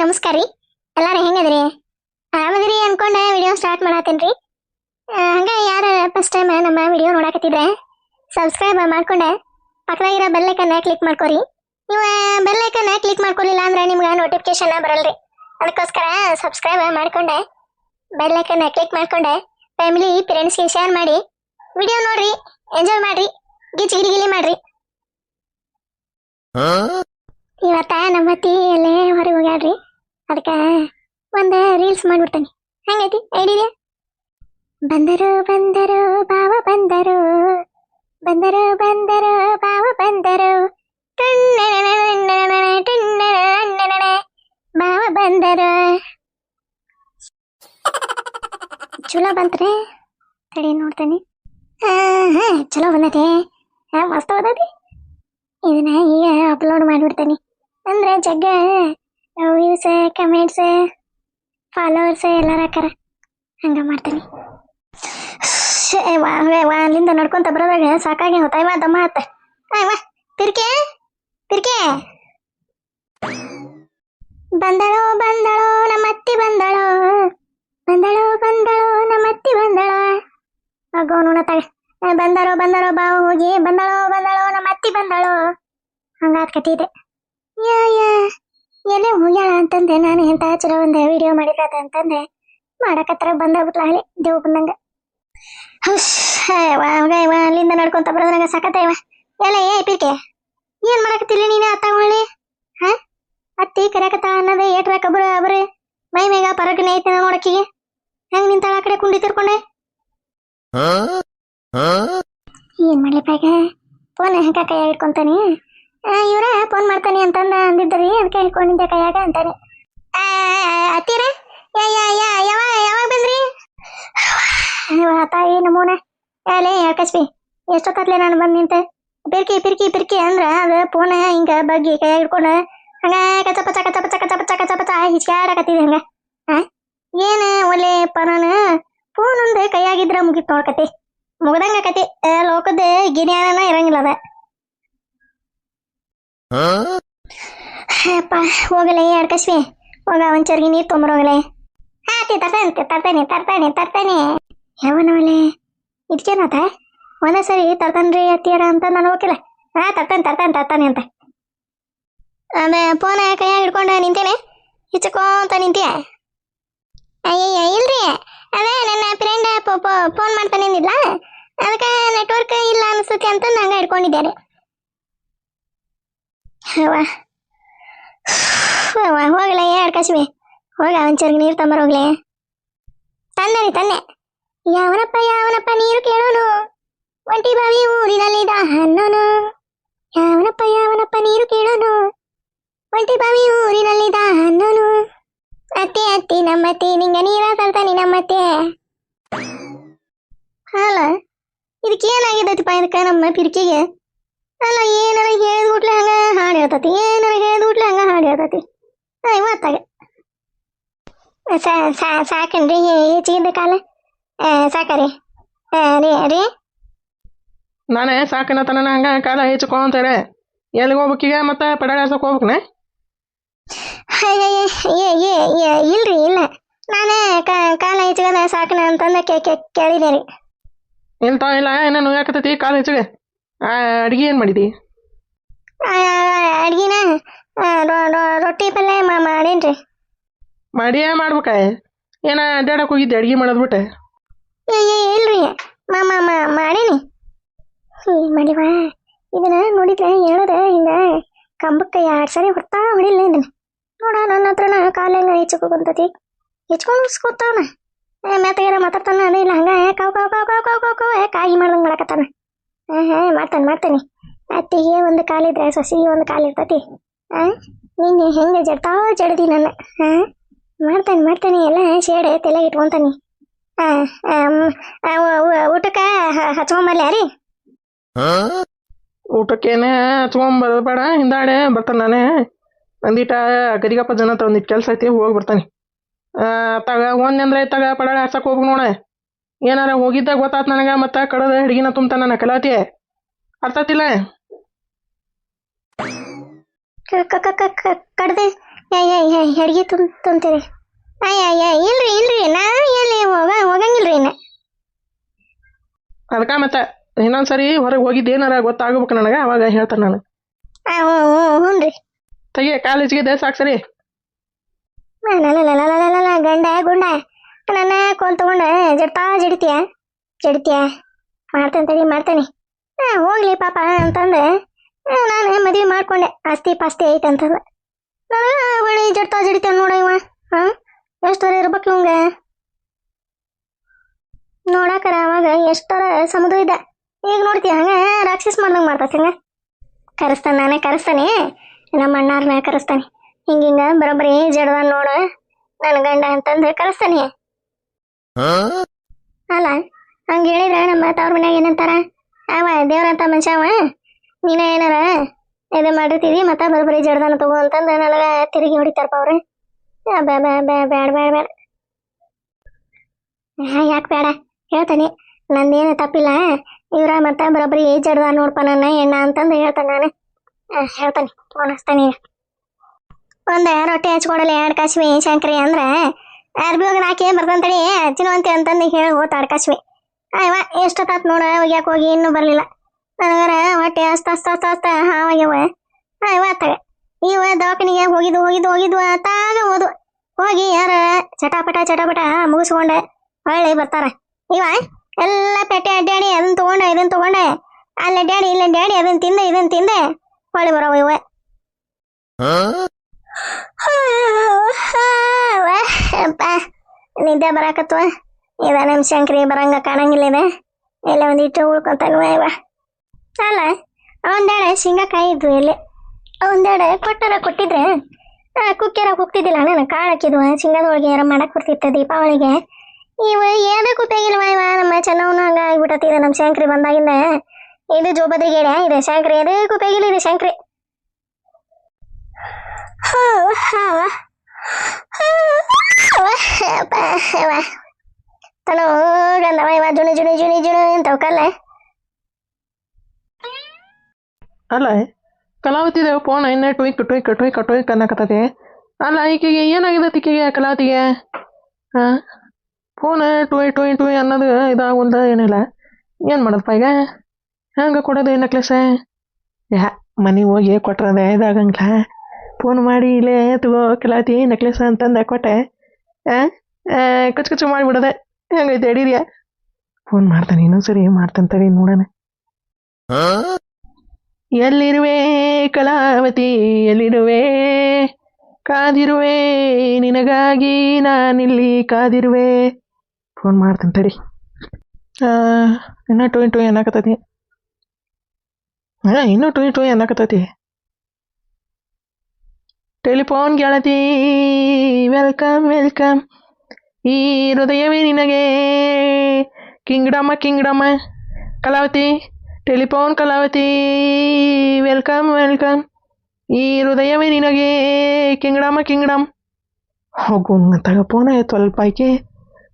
ನಮಸ್ಕಾರ ರೀ. ಎಲ್ಲಾರು ಹೆಂಗದ್ರಿ? ಆರಾಮದ್ರಿ ಅನ್ಕೊಂಡೆ ವಿಡಿಯೋ ಸ್ಟಾರ್ಟ್ ಮಾಡತ್ತೇನ್ರಿ ಹಂಗ ಯಾರ ಫಸ್ಟ್ ಟೈಮ್ ನಮ್ಮ ವಿಡಿಯೋ ನೋಡಕತ್ತಿದ್ರೆ ಸಬ್ಸ್ಕ್ರೈಬ್ ಮಾಡ್ಕೊಂಡೆ. ಪಕ್ಕದಾಗಿರೋ ಬೆಲ್ ಐಕನ್ನ ಕ್ಲಿಕ್ ಮಾಡ್ಕೊರಿ. ನೀವು ಬೆಲ್ ಐಕನ್ನ ಕ್ಲಿಕ್ ಮಾಡ್ಕೊಲಿಲ್ಲ ಅಂದ್ರೆ ನಿಮ್ಗೆ ನೋಟಿಫಿಕೇಶನ್ ಬರಲ್ರಿ. ಅದಕ್ಕೋಸ್ಕರ ಸಬ್ಸ್ಕ್ರೈಬ್ ಮಾಡ್ಕೊಂಡೆ. ಬೆಲ್ ಐಕನ್ನ ಕ್ಲಿಕ್ ಮಾಡ್ಕೊಂಡೆ. ಫ್ಯಾಮಿಲಿ ಪೇರೆಂಟ್ಸ್ಗೆ ಶೇರ್ ಮಾಡಿ. ವಿಡಿಯೋ ನೋಡ್ರಿ ಎಂಜಾಯ್ ಮಾಡ್ರಿ. ಗಿಜ್ ಗಿಲಿ ಗಿಲಿ ಮಾಡ್ರಿ. ಇವತ್ತ ನಮ್ಮ ಅತ್ತಿ ಎಲ್ಲೇ ಹೊರಗೆ ಹೋಗ್ಯಾಡ್ರಿ ಅದಕ್ಕೆ ಒಂದು ರೀಲ್ಸ್ ಮಾಡ್ಬಿಡ್ತಾನೆ. ಹೆಂಗೈತಿ? ಐಡಿಯಾ ಬಂದರು ಬಂದರು ಬಾವ ಬಂದರು. ಬಂದರು ಬಂದರು ಬಾವ ಬಂದರು. ಟಣ್ಣನನನನನನ, ಟಣ್ಣನನನನನ, ಬಾವ ಬಂದರು. ಚಲೋ ಬಂತ್ರಿ? ತಡಿ ನೋಡ್ತಾನೆ. ಹಾ ಹಾ ಚಲೋ ಬಂದೈತಿ. ಹಾ ಮಸ್ತ್ ಬಂದೈತಿ. ಇದನ್ನ ಈಗ ಅಪ್ಲೋಡ್ ಮಾಡಿಬಿಡ್ತೇನೆ. ಅಂದ್ರೆ ಜಗ್ಗ ವ್ಯೂಸ್ ಕಮೆಂಟ್ಸ್ ಫಾಲೋವರ್ಸ್ ಎಲ್ಲಾರ ಹಾಕಾರ ಹಂಗ ಮಾಡ್ತೀನಿ. ಅಲ್ಲಿಂದ ನಡ್ಕೊಂತ ಬರೋದಾಗ ಸಾಕಾಗಿ ಹೋತ. ತಮ್ಮ ದಮ್ಮ ಆತ. ಅಯ್ವ ತಿರ್ಕೆ ತಿರ್ಕೆ. ಬಂದಳೋ ಬಂದಳೋ ನಮ್ಮ ಅತ್ತಿ ಬಂದಳೋ. ಬಂದಳೋ ಬಂದಳೋ ನಮ್ಮ ಅತ್ತಿ ಬಂದಳೋ. ಅಗೋ ತಗ. ಏ, ಬಂದಳೋ ಬಂದಳೋ ಬಾವ ಹೋಗಿ. ಬಂದಳೋ ಬಂದಳೋ ನಮ್ಮ ಅತ್ತಿ ಬಂದಳೋ. ಹಂಗಾತ್ ಕತಿ ಇದೆ ಯಾ ಯಾ. ಎಲ್ಲೇ ಹೋಗ್ಯಾಳ ಅಂತಂದೆ ನಾನು ಎಂತ ಚಲೋ ಒಂದು ವಿಡಿಯೋ ಮಾಡಿದ್ರತ ಅಂತಂದೆ ಮಾಡಕತ್ರ ಬಂದ ಬಿಟ್ಲಾಗಲಿ ದೇವ್ ಬಂದಂಗ. ಹುಷ್ ಇವ ಅಲ್ಲಿಂದ ನಡ್ಕೊಂತ ಬರೋದ್ರಾಗ ಸಕತ್ತ ಇವ ಎಲ್ಲ ಏ ಪಿಕೆ ಏನ್ ಮಾಡಕತ್ತಿಲ್ಲ ನೀನೇ ಅತ್ತ ಹೊಳ್ಳಿ? ಹ? ಅತ್ತಿ ಕರೆಯಕತ್ತ ಅನ್ನೋದು ಏಟ್ರ ಕಬ್ರ ಅಬ್ರು ಮೈ ಮೇಗ ಪರಗನೆ ಐತಿ ನೋಡಕ್ಕಿಗೆ ಹೆಂಗ್ ನಿಂತಾಳ ಆ ಕಡೆ ಕುಂಡಿ ತಿರ್ಕೊಂಡೆ? ಏನ್ ಮಾಡ್ಲಿಪ್ಪ ಈಗ ಫೋನ್ ಹೆಂಗ ಕೈ ಇಟ್ಕೊಂತಾನೆ ಇವ್ರ ಫೋನ್ ಮಾಡ್ತಾನೆ ಅಂತಂದ ಅಂದಿದ್ರಿ, ಅದಕ್ಕೆ ಇಟ್ಕೊಂಡಿದ್ದೆ ಕೈಯಾಗ ಅಂತಾನೆ. ಅತ್ತೀರ ಯಾವಾಗ ಯಾವಾಗ ಬಂದ್ರಿ? ತಾಯಿ ನಮೂನ ಯಾಲೇ ಯಾಕಸ್ಬಿ ಎಷ್ಟೊತ್ತತ್ಲೆ ನಾನು ಬಂದ್ ನಿಂತೆ? ಪಿರ್ಕಿ ಪಿರ್ಕಿ ಪಿರ್ಕಿ ಅಂದ್ರ ಅದ ಫೋನ್ ಹಿಂಗ ಬಗ್ಗಿ ಕೈಯಾಗ ಇಟ್ಕೊಂಡ ಹಂಗ ಕಚ ಪಚ ಕಚ ಪಚ ಕಚ ಪಚ ಕಚ ಪಚ ಹಿಚ್ಕಾಡಕತ್ತಿದೆ ಹಂಗ. ಏನ ಒಲೆ ಪರನ ಫೋನ್ ಒಂದು ಕೈಯಾಗಿದ್ರ ಮುಗಿತ್ ನೋಡ್ಕತಿ ಮುಗ್ದಂಗ ಕತಿ ಲೋಕದ ಗಿನ್ಯಾನ ಇರಂಗಿಲ್ಲ ಅದ. ಅಪ್ಪ ಹೋಗಲೇ ಅಡ್ಕಸ್ವಿ ಹೋಗ ಒಂಚರ್ಗಿ ನೀರು ತೊಂಬರೋಗಲೇ ಹಾ ತಿ ತರ್ತೇನೆ ತಿ, ತರ್ತೇನೆ ತರ್ತೇನೆ ತರ್ತೇನೆ ಯಾವನವಲೆ ಇದಕ್ಕೇನತ್ತ ಒಂದೇ ಸರಿ ತರ್ತಾನ್ರಿ ಅತ್ತಿಯರ ಅಂತ ನಾನು ಹೋಗಿಲ್ಲ ಹಾ ತರ್ತೇನೆ ತರ್ತೇನೆ ತರ್ತಾನೆ ಅಂತ ಅದೇ ಫೋನ್ ಕೈಯಾಗ ಹಿಡ್ಕೊಂಡು ನಿಂತೇನೆ ಹಿಚ್ಕೋಂತ ನಿಂತೀಯ ಅಯ್ಯಯ್ಯ ಇಲ್ರಿ ಅದೇ ನನ್ನ ಫ್ರೆಂಡ್ ಫೋನ್ ಮಾಡ್ತಾನೆ ಅಂದಿದ್ಲ ಅದಕ್ಕೆ ನೆಟ್ವರ್ಕ್ ಇಲ್ಲ ಅನಿಸುತ್ತೆ ಅಂತ ನಂಗೆ ಹಿಡ್ಕೊಂಡಿದ್ದಾರೆ ಅವ್ವ ಅವ್ವ ಹೋಗ್ಲೆ ಎರಡು ಕಸಿವೆ ಹೋಗ ಒಂಚೂರಿಗೆ ನೀರು ತಂಬರ ಹೋಗ್ಲೆ ತಂದೆ ರೀ ತಂದೆ ಯಾವನಪ್ಪ ಯಾವನಪ್ಪ ನೀರು ಕೇಳೋನು ಒಂಟಿ ಬಾವಿ ಊರಿನಲ್ಲಿದ ಹನ್ನೋನು ಯಾವನಪ್ಪ ಯಾವನಪ್ಪ ನೀರು ಕೇಳೋನು ಒಂಟಿ ಬಾವಿ ಊರಿನಲ್ಲಿದ ಹನ್ನೋನು ಅತ್ತೆ ಅತ್ತಿ ನಮ್ಮತ್ತೆ ನಿಂಗ ನೀರ ತರ್ತಾನೆ ನಮ್ಮತ್ತೆ ಅಲ್ಲ ಇದಕ್ಕೆ ಏನಾಗಿದ್ದತಿಪ್ಪ ಇದಕ್ಕೆ ನಮ್ಮ ಪಿರ್ಕಿಗೆ ಅಲ್ಲ ಏನಾರ ಹೇಳಿದ್ಬಿಟ್ಲೆ ಹಂಗ ಹಾಡು ಹೇಳ್ತತಿ. ಏನಾರ ಹೇಳಿದ್ಬಿಟ್ಲೆ ಹಂಗ ಹಾಡು ಹೇಳ್ತತಿ. ಇವತ್ತಾಗ. ಸಾ ಸಾ ಸಾಕನ್ರಿ ಹೆಚ್ಚಿಗಿದ್ದ ಕಾಲ ಸಾಕರಿ. ರೀ ರೀ? ನಾನೇ ಸಾಕಿನ ತನ ಹಂಗ ಕಾಲ ಹೆಚ್ಚುಕೊಂತಾರೆ ಎಲ್ಲಿಗೆ ಹೋಗ್ಬೇಕೀಗ ಮತ್ತೆ ಪಡಾಡ್ಸಕ್ ಹೋಗ್ಬೇಕನೆ? ಅಯ್ಯಯ್ಯ, ಏ ಏ ಏ ಇಲ್ರಿ ಇಲ್ಲ. ನಾನೇ ಕಾಲ ಹೆಚ್ಚಿಗದ ಸಾಕನ ಅಂತಂದ ಕೇಳಿದೆ ರೀ. ಇಲ್ಲ ಇಲ್ಲ ಏನೇನು ಯಾಕತ್ತೈತಿ ಕಾಲ ಹೆಚ್ಚಿಗೆ ಅಡ್ಗೆ ಏನು ಮಾಡಿದಿ? ಅಡ್ಗಿನ ರೊಟ್ಟಿ ಪಲ್ಯ ಮಾಡೇನ್ರಿ. ಮಾಡಿಯೇ ಮಾಡ್ಬೇಕ ಏನ ಅಡ್ಡಾಡಕ್ಕೆ ಹೋಗಿದ್ದೆ ಅಡ್ಗೆ ಮಾಡೋದು ಬಿಟ್ಟೆ? ಇಲ್ರಿ. ಮಾ ಮಾ ಮಾ ಮಾಡೀನಿ. ಮಾಡಿವ ಇದನ್ನ ನೋಡಿದ್ರೆ ಹೇಳೋದ ಹಿಂಗ ಕಂಬಕ್ಕೆ ಎರಡು ಸರಿ ಹೊಡ್ತಾ ಹೊಡಿಲ್ಲ ಇದನ್ನ. ನೋಡ ನನ್ನ ಹತ್ರನ ಕಾಲೆಲ್ಲ ಹೆಚ್ಚುಕೊಂತತಿ ಹೆಚ್ಕೊಂಡು ಕೂತಾವನ ಮೆತ್ತಗೆಲ್ಲ ಮಾತಾಡ್ತಾನ. ಅದೇ ಇಲ್ಲ ಹಂಗ ಕಾವ್ ಕಾವ್ ಕಾವ್ ಕಾವ್ ಕಾವ್ ಕಾವ್ ಕಾವ್ ಕಾಯಿ ಮಾಡ್ದಂಗೆ ಮಾಡಕತ್ತಾನ. ಹಾ ಹಾ ಮಾಡ್ತಾನೆ ಮಾಡ್ತಾನೆ. ಅತ್ತಿಗೆ ಒಂದು ಕಾಲಿದ್ರೆ ಸೊಸಿಗೆ ಒಂದು ಕಾಲು ಕಾಲಿರ್ತತಿ ಆ ನೀನು ಹೆಂಗೆ ಜಡ್ತಾ ಜಡದಿ ನನ್ನ? ಹಾ ಮಾಡ್ತಾನೆ ಮಾಡ್ತಾನೆ, ಎಲ್ಲ ಶೇಡೆ ತಲೆ ಇಟ್ಕೊಂತಾನೆ. ಊಟಕ್ಕ ಹ- ಹಚ್ಕೊಂಬರ್ಲ ರೀ? ಊಟಕ್ಕೇನೆ ಹಚ್ಕೊಂಬರ್ಬೇಡ ಬೇಡ, ಹಿಂದಾಡೆ ಬರ್ತಾನೆ ನಾನೇ. ಒಂದಿಟ ಗದಿಗಪ್ಪ ಜನ ಹತ್ರ ಒಂದಿಟ್ಟು ಕೆಲಸ ಐತಿ, ಹೋಗಿ ಬರ್ತಾನೆ. ತಗ, ಒಂದ್ ಅಂದ್ರೆ ತಗ ಪಡಾಡ ಹರ್ಸಕ್ ಹೋಗ್ಬೇಕು ನೋಡ. ಏನಾರ ಹೋಗಿದ್ದ ಗೊತ್ತಾತ್ ನನಗ ಮತ್ತ ಕಡದ ಹಿಡ್ಗಿನ ತುಂಬ್ತಾನ ನನ್ನ ಕಲಾತಿ. ಅರ್ಥತಿಲ್ಲ? ಕಡ್ದೆ ಹೆಡ್ಗಿ ತುಂಬ ತುಂಬ್ತೀರಿ. ಅಯ್ಯ ಇಲ್ರಿ ಇಲ್ರಿ ನಾ ಎಲ್ಲಿ ಹೋಗ ಹೋಗಂಗಿಲ್ರಿ ಇನ್ನ. ಅದಕ್ಕ ಮತ್ತೆ ಇನ್ನೊಂದ್ಸರಿ ಹೊರಗೆ ಹೋಗಿದ್ದು ಏನಾರ ಗೊತ್ತಾಗಬೇಕು ನನಗೆ ಅವಾಗ ಹೇಳ್ತಾನೆ ನಾನು. ಹ್ಞೂ ರೀ ತೆಗಿ ಕಾಲೇಜಿಗೆ ದೇಶ ಸಾಕು ಸರಿ ಲಲಲಲಲಲಲ, ಗಂಡ ಗುಂಡ. ನನ್ನ ಕೋಲ್ ತಗೊಂಡ ಜಡ್ತಾ ಜಡಿತೀಯ. ಜಡಿತೀಯ ಮಾಡ್ತೇನೆ ತಡಿ ಮಾಡ್ತೇನೆ. ಹೋಗ್ಲಿ ಪಾಪ ಅಂತಂದೆ ಆ, ನಾನು ಮದುವೆ ಮಾಡ್ಕೊಂಡೆ. ಆಸ್ತಿ ಪಾಸ್ತಿ ಐತೆ ಅಂತಂದ. ನನಗೆ ಒಳ್ಳೆ ಜಡ್ತಾ ಜಡಿತೀಯ ನೋಡ ಇವ. ಹಾ ಎಷ್ಟರ ಇರ್ಬೇಕು ಇವಂಗ? ನೋಡಾಕರ ಅವಾಗ ಎಷ್ಟರ ಸಮುದ್ರ ಇದ್ದ. ಈಗ ನೋಡ್ತೀಯ ಹಂಗ ರಾಕ್ಷಸ್ ಮಾಡ್ದಂಗೆ ಮಾಡ್ತಾತ ಹಂಗ? ಕರೆಸ್ತಾನೆ ನಾನೇ ಕರೆಸ್ತಾನೆ. ನಮ್ಮ ಅಣ್ಣಾರನ್ನ ಕರೆಸ್ತಾನೆ. ಹಿಂಗಿಂಗ ಹಿಂಗ ಬರೋಬ್ಬರಿ ಜಡದ ನೋಡ ನನ್ನ ಗಂಡ ಅಂತಂದು ಕರೆಸ್ತಾನೆ. ಅಲ್ಲ, ಹಂಗ ಹೇಳಿದ್ರ ನಮ್ಮ ತವ್ರ ಮನ್ಯಾಗ ಏನಂತಾರ? ಅವ ದೇವ್ರಂತ ಮನುಷ್ಯ ಅವ, ನೀನ ಏನಾರ ಇದು ಮಾಡಿರ್ತೀವಿ, ಮತ್ತ ಬರೋಬ್ಬರಿ ಜಡದನ ತಗೋ ಅಂತಂದ ನನಗ ತಿರುಗಿ ಹೊಡಿತಾರಪ್ಪ ಅವ್ರು. ಬ್ಯಾ ಬ್ಯಾ ಬ್ಯಾ ಯಾಕೆ ಬೇಡ ಹೇಳ್ತಾನೆ, ನಂದೇನು ತಪ್ಪಿಲ್ಲ. ಇವ್ರ ಮತ್ತ ಬರೋಬ್ಬರಿ ಜಡ್ದ ನೋಡ್ಪ ನನ್ನ ಎಣ್ಣ ಅಂತಂದು ಹೇಳ್ತಾನೆ ನಾನು. ಹೇಳ್ತಾನೆ ಫೋನ್ ಹಚ್ತಾನೆ ಒಂದ ರೊಟ್ಟಿ ಹಚ್ಕೊಡಲಿ ಎರಡು ಕಾಶ್ಮಿ ಶಂಕರಿ ಅಂದ್ರ ಅರ್ಬಿ ಹೋಗಿ ನಾಕಿ ಬರ್ತಂತಡಿ ಹಚ್ಚಿನವಂತೆ ಅಂತಂದು ಹೇಳಿ, ಹೋತ ಎರಡು ಕಾಶ್ಮಿ ಅಯ್ಯವ ಎಷ್ಟೊತ್ತಾತ್ ನೋಡ ಒಗ್ಯಾಕ ಹೋಗಿ ಇನ್ನೂ ಬರಲಿಲ್ಲ. ನನಗರ ಹೊಟ್ಟೆ ಅಸ್ತ ಅಸ್ತ ಅಸ್ತ ಅಸ್ತ ಹಾವಾಗ್ಯವ. ಅಯ್ಯವ ಇವ ದವಾಖಾನಿಗೆ ಹೋಗಿದ್ದು ಹೋಗಿದ್ದು ಹೋಗಿದ್ವು ತಾಗ ಹೋದು. ಹೋಗಿ ಯಾರ ಚಟಾಪಟ ಚಟಾಪಟ ಮುಗಿಸ್ಕೊಂಡೆ ಹೊಳ್ಳಿ ಬರ್ತಾರ. ಇವ, ಎಲ್ಲ ಪೆಟ್ಟೆ ಅಡ್ಡಾಡಿ ಅದನ್ನ ತಗೊಂಡೆ ಇದನ್ನ ತಗೊಂಡೆ. ಅಲ್ಲಿ ಅಡ್ಡಾಡಿ ಇಲ್ಲ ಅಡ್ಡಾಡಿ ಅದನ್ನ ತಿಂದೆ ಇದನ್ನ ತಿಂದೆ. ಹೊಳ್ಳಿ ಬರೋವ ಇವ. ಅಪ್ಪ ನಿದ್ದೆ ಬರಾಕತ್ವ ಇದ ನಮ್ಮ ಶಂಕರಿ ಬರಂಗ ಕಾಣಂಗಿಲ್ಲ ಇದೆ ಎಲ್ಲ ಒಂದಿಟ್ಟು ಉಳ್ಕೊಂತಾನು ಇವ ಅಲ್ಲ ಒಂದೆಡೆ ಶೇಂಗಾಕಾಯಿ ಇದ್ವು ಇಲ್ಲಿ ಒಂದೆಡೆ ಕೊಟ್ಟರ ಕೊಟ್ಟಿದ್ರೆ ಕುಕ್ಕೆರ ಹೋಗ್ತಿದ್ದಿಲ್ಲ ನಾನು ಕಾಳು ಹಾಕಿದ್ವ ಶೇಂಗಾದ ಹೋಳಿಗೆ ಯಾರ ಮಾಡಕ್ ಬರ್ತಿತ್ತು ದೀಪಾವಳಿಗೆ ಇವ ಏನಕ್ಕೆ ತೆಗಿಲ್ವ ಇವ ನಮ್ಮ ಚೆನ್ನವನು ಹಂಗ ಆಗ್ಬಿಟ್ಟತಿದೆ ನಮ್ಮ ಶಂಕರಿ ಬಂದಾಗಿಂದ ಇದು ಜೋಬದ್ರಿಗೇಡೆ ಇದೆ ಶಂಕರಿ ಎದಕ್ಕೂ ಉಪಯೋಗಿಲ್ಲ ಇದೆ ಶಂಕರಿ ತನೋ ಗಂಧವ ಇವ ಜುಣಿ ಜುಣಿ ಜುಣಿ ಜುಣಿ ಅಂತವಕಲ್ಲ ಅಲ್ಲ ಕಲಾವತಿದೆ ಫೋನ್ ಇನ್ನೇ ಟುಯ್ಕ್ ಟುಯ್ಕ್ ಟುಯ್ಕ್ ಟುಯ್ಕ್ ಅನ್ನಕತ್ತತಿ. ಅಲ್ಲ, ಈಕೆಗೆ ಏನಾಗಿದೆ ಈಕೆಗೆ ಕಲಾವತಿಗೆ? ಹಾಂ ಫೋನ್ ಟುಯ್ ಟುಯ್ ಟುಯ್ ಅನ್ನೋದು ಇದಾಗುಂದ ಏನಿಲ್ಲ. ಏನು ಮಾಡೋದಪ್ಪ ಈಗ? ಹೆಂಗೆ ಕೊಡೋದು ನೆಕ್ಲೆಸ್ ಯಾ, ಮನೆಗೆ ಹೋಗಿ ಕೊಟ್ರದ ಇದಾಗಂಗಿಲ್ಲ. ಫೋನ್ ಮಾಡಿ ಇಲ್ಲೇ ತಗೋ ಕಲಾವತಿ ನೆಕ್ಲೆಸ್ ಅಂತಂದು ಕೊಟ್ಟೆ. ಹಾಂ ಕಚ್ ಕಚ್ಚು ಮಾಡಿಬಿಡದೆ. ಹೆಂಗೈತೆ ಹಿಡೀರಿಯ? ಫೋನ್ ಮಾಡ್ತಾನೆ ಇನ್ನೊಂದ್ಸರಿ ಮಾಡ್ತಾನೆ ತಡಿ ನೋಡೋಣ. ಎಲ್ಲಿರುವೆ ಕಲಾವತಿ ಎಲ್ಲಿರುವೆ? ಕಾದಿರುವೆ ನಿನಗಾಗಿ ನಾನಿಲ್ಲಿ ಕಾದಿರುವೆ. ಫೋನ್ ಮಾಡ್ತೀನಿ ತಡಿ. ಇನ್ನೂ ಟೂ ಟೂ ಟುಯ್ ಅನ್ನಕತ್ತತಿ ಹಾಂ ಇನ್ನೂ ಟೂ ಟೂ ಅನ್ನಕತ್ತತಿ ಟೆಲಿಫೋನ್ ಗೆಳತಿ ವೆಲ್ಕಮ್ ವೆಲ್ಕಮ್ ಈ ಹೃದಯವೇ ನಿನಗೆ. ಕಿಂಗ್ಡಮ್ಮ ಕಿಂಗ್ಡಮ್ಮ Kalavathi telephone Kalavathi. Welcome welcome ಈ ಹೃದಯವೇ ನಿನಗೆ. ಕಿಂಗ್ಡಮ್ಮ ಕಿಂಗ್ಡಮ್ ಹೋಗು ತಗ ಫೋನ್ ಸ್ವಲ್ಪ ಆಯ್ಕೆ.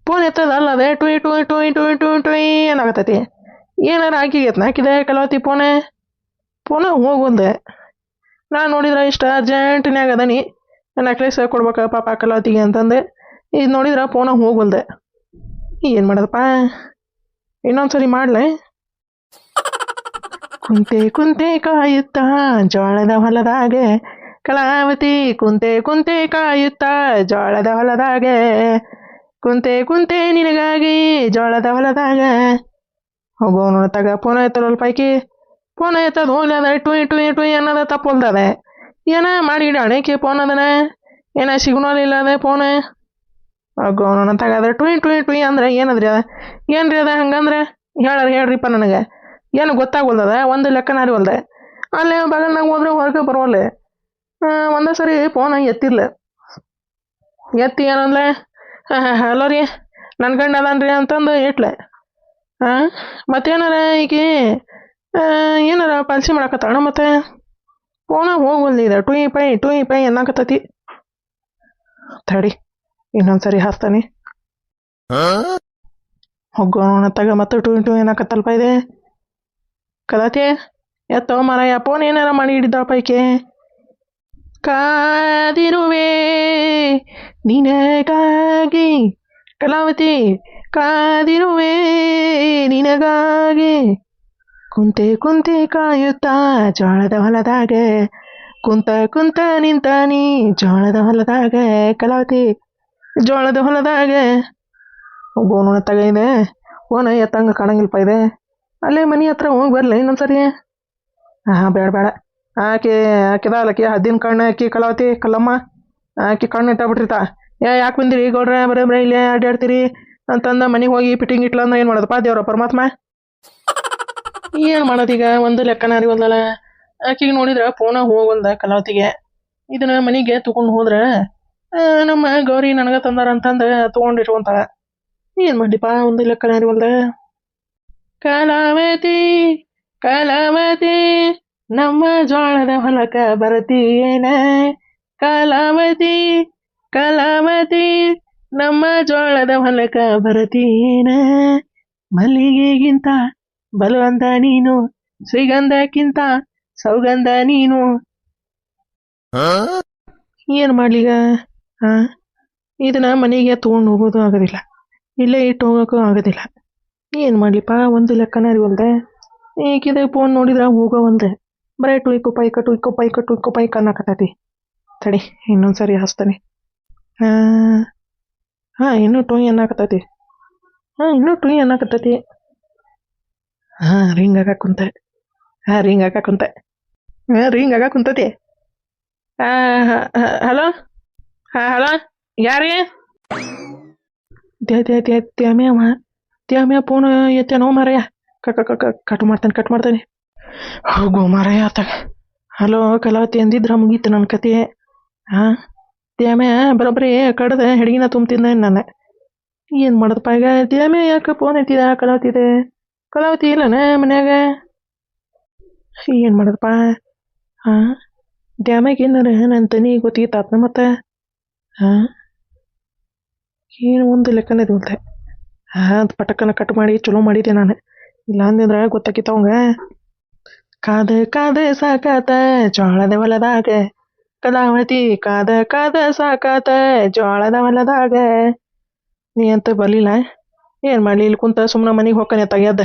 ಫೋನ್ ಎತ್ತದಲ್ಲ ಅದೇ, ಟುಯ್ ಟುಯ್ ಟುಯ್ ಟುಯ್ ಟುಯ್ ಟುಯ್ ಏನಾಗತ್ತೈತಿ? ಏನಾರ ಹಾಕಿಗೆ ಹಾಕಿದೆ ಕಲಾವತಿ ಫೋನೆ ಫೋನ ಹೋಗುಂದೆ ನಾನು ನೋಡಿದ್ರೆ ಇಷ್ಟ ಅರ್ಜೆಂಟ್ನ್ಯಾಗ ಅದನಿ ನೆಕ್ಲೆಸ್ ಕೊಡ್ಬೇಕು, ಪಾಪ ಕಲಾತಿಗೆ ಅಂತಂದೆ. ಇದು ನೋಡಿದ್ರೆ ಫೋನಾಗ ಹೋಗಲ್ದೆ ಏನು ಮಾಡೋದಪ್ಪ? ಇನ್ನೊಂದ್ಸರಿ ಮಾಡಲೆ. ಕುಂತೆ ಕುಂತೆ ಕಾಯುತ್ತ ಜೋಳದ ಹೊಲದಾಗೆ. ಕಲಾವತಿ ಕುಂತೆ ಕುಂತೆ ಕಾಯುತ್ತಾ ಜೋಳದ ಹೊಲದಾಗೆ. ಕುಂತೆ ಕುಂತೆ ನಿನಗಾಗಿ ಜೋಳದ ಹೊಲದಾಗ. ಹೋಗೋ ನೋಡ್ತಾಗ ಫೋನ್ ಆಯ್ತಲ್ಲ ಪೈಕಿ ಫೋನ್ ಆಯ್ತದ ಹೋಗ್ಲಿ ಅದ ಟುಯ್ ಟುಯ್ ಟುಯ್ ಅನ್ನೋದ ತಪ್ಪೊಲ್ದದೆ ಏನ ಮಾಡಿ ಅಣೇಕಿ ಫೋನ್ ಅದನ ಏನ ಸಿಗ್ನಲ್ ಇಲ್ಲ ಅದೇ ಫೋನ್ ಹೋಗೋನು ತಗ ಅದ ಟುಯ್ ಟುಯ್ ಟುಯ್ ಅಂದ್ರೆ ಏನದ್ರಿ ಅದ ಏನ್ರಿ ಅದ ಹಂಗಂದ್ರೆ ಹೇಳಾರ ಹೇಳ್ರಿಪ್ಪ ನನಗೆ ಏನು ಗೊತ್ತಾಗೋಲ್ದದ ಒಂದು ಲೆಕ್ಕನಾರಿ ಹೊಲ್ದೆ ಅಲ್ಲೇ ಬಗಲ್ನಾಗ ಹೋದ್ರೆ ಹೊರಗೆ ಬರೋಲ್ಲೆ ಒಂದೇ ಸರಿ ಫೋನ್ ಎತ್ತಿರ್ಲ ಎತ್ತಿ ಏನಂದ್ಲೆ ಹಲೋ ರೀ ನನ್ನ ಗಂಡ ಅದಾನ್ರಿ ಅಂತಂದು ಇಟ್ಲೆ ಹಾಂ ಮತ್ತೇನಾರ ಈಕಿ ಆ, ಏನಾರ ಪಾಲ್ಸಿ ಅಣ್ಣ ಮತ್ತೆ? ಫೋನ ಹೋಗಿ ಇದೆ ಟೂಯಿ ಪೈ ಟೂಯಿ ಪೈ ಅನ್ನಕತ್ತತಿ. ತಡಿ ಇನ್ನೊಂದ್ಸರಿ ಹಾಸ್ತಾನೆ ಹೋಗೋಣ ತಗ ಮತ್ತೆ ಟು ಟು ಏನಾಕತ್ತಲ್ಪ ಇದೆ. ಕದಾತಿ ಎತ್ತೋ ಮಾರಾಯ ಫೋನ್ ಏನಾರ ಮಾಡಿ ಹಿಡಿದ ಪೈಕೆ. ಕಾದಿರುವೆ ನಿನಗಾಗಿ. ಕಲಾವತಿ ಕಾದಿರುವೆ ನಿನಗಾಗಿ. ಕುಂತೆ ಕುಂತೆ ಕಾಯುತ್ತಾ ಜೋಳದ ಹೊಲದಾಗೆ. ಕುಂತ ಕುಂತ ನಿಂತಾನಿ ಜೋಳದ ಹೊಲದಾಗ ಕಲಾವತಿ. ಜೋಳದ ಹೊಲದಾಗ. ಗೋನು ತಗ ಇದೆ. ಓನ ಎತ್ತಂಗ ಕಾಣಂಗಿಲ್ಪ ಇದೆ. ಅಲ್ಲೇ ಮನೆ ಹತ್ರ ಹೋಗಿ ಬರಲಿ ಇನ್ನೊಂದ್ಸರಿ. ಹಾಂ ಬೇಡ ಬೇಡ ಆಕೆ ಆಕೆದ ಆಕಿ ಹದ್ದಿನ ಕಣ್ಣು, ಆಕಿ ಕಲಾವತಿ, ಕಲ್ಲಮ್ಮ. ಆಕೆ ಕಣ್ಣು ಇಟ್ಟಾಬಿಟ್ಟಿರ್ತಾ ಏ, ಯಾಕೆ ಬಂದಿರಿ? ಗೌಡ್ರ, ಬರೇ ಬರೇ, ಇಲ್ಲೇ ಅಡ್ಡಾಡ್ತೀರಿ ಅಂತಂದ ಮನೆಗೆ ಹೋಗಿ ಫಿಟ್ಟಿಂಗ್ ಇಟ್ಲಂದ ಏನು ಮಾಡೋದಪ್ಪ ದೇವ್ರ ಪರಮಾತ್ಮ? ಏನು ಮಾಡೋದೀಗ ಒಂದು ಲೆಕ್ಕನ ಅರಿವಲ್ದಲ್ಲ ಆಕಿಗೆ ನೋಡಿದ್ರೆ ಪೋನ ಹೋಗಲ್ದ ಕಲಾವತಿಗೆ. ಇದನ್ನ ಮನೆಗೆ ತಗೊಂಡು ಹೋದ್ರೆ ನಮ್ಮ ಗೌರಿ ನನಗೆ ತಂದಾರ ಅಂತಂದು ತೊಗೊಂಡು ಇಟ್ಕೊಂತಾಳ. ಏನು ಮಾಡಿಪ್ಪ ಒಂದು ಲೆಕ್ಕನ ಅರಿವಲ್ದ ಕಲಾವತಿ ಕಲಾವತಿ, ನಮ್ಮ ಜ್ವಾಳದ ಹೊಲಕ ಬರತೀನ ಕಲಾವತಿ ಕಲಾವತಿ, ನಮ್ಮ ಜ್ವಾಳದ ಹೊಲಕ ಬರತೀನ ಮಲ್ಲಿಗೆಗಿಂತ ಬಲವಂತ ನೀನು ಶ್ರೀಗಂಧಕ್ಕಿಂತ ಸೌಗಂಧ ನೀನು. ಏನು ಮಾಡ್ಲಿಗ? ಆ ಇದನ್ನ ಮನೆಗೆ ತಗೊಂಡು ಹೋಗೋದು ಆಗೋದಿಲ್ಲ. ಇಲ್ಲೇ ಇಟ್ಟು ಹೋಗೋಕ್ಕೂ ಆಗೋದಿಲ್ಲ. ಏನು ಮಾಡ್ಲಿಪ್ಪ? ಒಂದು ಲೆಕ್ಕನ ಅರಿವಲ್ದೆ ಈಗಿದ ಫೋನ್ ನೋಡಿದ್ರೆ ಹೋಗೋ ಒಂದೆ. ಬರೀ ಟುಯ್ಕು ಪೈಕ ಟುಯ್ಕು ಪೈಕ ಟುಯ್ಕು ಪೈಕ ಅನ್ನಕತ್ತೈತಿ. ತಡಿ ಇನ್ನೊಂದು ಸರಿ ಹಚ್ತಾನೆ ಹಾಂ? ಹಾಂ ಇನ್ನೂ ಟುಯ್ ಅನ್ನಕತ್ತೈತಿ. ಹಾಂ ಇನ್ನೂ ಟುಯ್ ಅನ್ನಕತ್ತೈತಿ. ಹಾಂ ರಿಂಗ್ ಆಗ ಕುಂತೆ. ಹಾ ರಿಂಗ್ ಆಗ ಕುಂತೆ. ಹಾಂ ರಿಂಗ್ ಆಗ ಕುಂತತಿ. ಹಲೋ? ಹಾ, ಹಲೋ? ಯಾರಿ? ದೇ ದ್ಯಾ ದ್ಯಾ ತ್ಯಾಮ್ಯಾವ ತ್ಯಾಮ್ಯಾ ಫೋನ್ ಎತ್ತೇನೋ ಮಾರಯ್ಯ. ಕಟ್ ಕಟ್ ಮಾಡ್ತಾನೆ ಕಟ್ ಮಾಡ್ತಾನೆ. ಹೋಗು ಮಾರಯ್ಯ ಆತಾಗ ಹಲೋ, ಕಲಾವತಿ ಅಂದಿದ್ರ ಮುಗೀತು ನನ್ನ ಕತೆ. ಹಾ? ದ್ಯಾಮೆ ಬರೋಬ್ಬರಿ ಕಡ್ದೆ ಹೆಡ್ಗಿನ ತುಂಬ್ತಿದ್ದ ನಾನು. ಏನು ಮಾಡೋದಪ್ಪ ಈಗ? ತ್ಯಾಮ್ಯ ಯಾಕೆ ಫೋನ್ ಎತ್ತಿದ ಕಲಾವತಿದೆ ಕಲಾವತಿ ಇಲ್ಲನ ಮನ್ಯಾಗ? ಏನು ಮಾಡೋದಪ್ಪ? ಹಾಂ ಡ್ಯಾಮ್ಯಾಗ ಏನಾರ ನನ್ನ ತನಿ ಗೊತ್ತಿತ್ತಾತ್ನ ಮತ್ತೆ? ಹಾಂ ಏನು ಒಂದು ಲೆಕ್ಕನೇ ಇದ್ವಂತೆ ಹಾಂ ಪಟಕನ ಕಟ್ ಮಾಡಿ ಚಲೋ ಮಾಡಿದ್ದೆ ನಾನು. ಇಲ್ಲ ಅಂದಿದ್ರೆ ಗೊತ್ತಾಕಿತ್ತು ಅವಂಗ. ಕಾದ ಕಾದ ಸಾಕಾತ ಜೋಳದ ಹೊಲದಾಗ. ಕಲಾವತಿ, ಕಾದ ಕಾದ ಸಾಕಾತ ಜೋಳದ ಹೊಲದಾಗ. ನೀ ಅಂತ ಬರಲಿಲ್ಲ? ಏನು ಮಾಡಲಿ, ಇಲ್ಲಿ ಕುಂತ ಸುಮ್ಮನೆ ಮನೆಗೆ ಹೋಗ್ಕನೆ ತೆಗ್ಯದ?